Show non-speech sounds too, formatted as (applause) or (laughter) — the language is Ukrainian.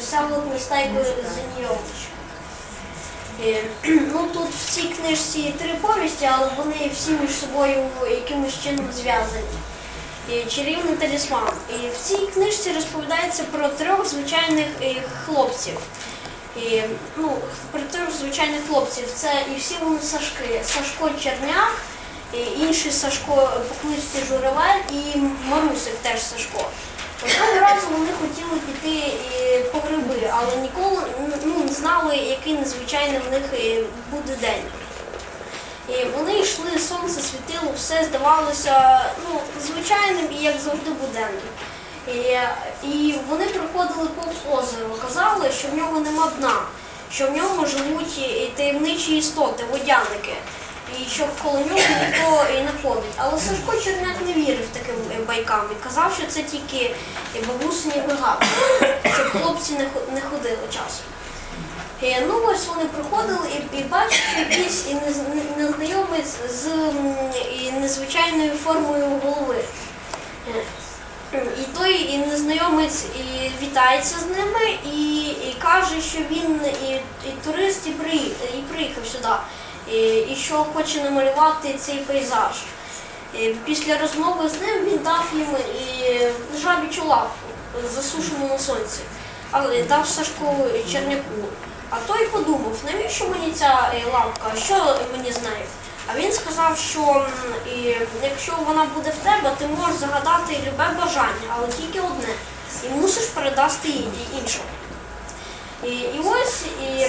Всеволод Нестайко Зенійович. Е, (clears throat) Ну тут в цій книжці три повісті, але вони всі між собою якимось чином зв'язані. Чарівний талісман. І в цій книжці розповідається про трьох звичайних е, хлопців. І, ну, про трьох звичайних хлопців. Це і всі вони Сашки. Сашко Черняк, і інший Сашко по книжці Журавель і Марусик теж Сашко. Одного разу вони хотіли піти е, по гриби, але ніколи ну, не знали, який незвичайний в них е, буде день. І вони йшли, сонце світило, все здавалося ну, звичайним і як завжди буденним. І, і вони проходили повз озеро, казали, що в нього нема дна, що в ньому живуть таємничі істоти, водяники, і що коло нього ніхто і не ходить. Але Сашко Черняк не вірив таким е, байкам і казав, що це тільки е, бабусині вигадки, щоб хлопці не хо- не ходили часом. Е, Ну ось вони приходили і, і якийсь і нез- незнайомець з незвичайною формою голови. І той і незнайомець і вітається з ними і, і каже, що він і, і турист і приїхав, і приїхав сюди, і, і що хоче намалювати цей пейзаж. Після розмови з ним він дав їм і жабічу лапку засушену на сонці, але дав Сашку Черняку. А той подумав, навіщо мені ця е, лапка, що мені з? А він сказав, що якщо вона буде в тебе, ти можеш загадати любе бажання, але тільки одне. І мусиш передасти їй іншому. І, і ось і,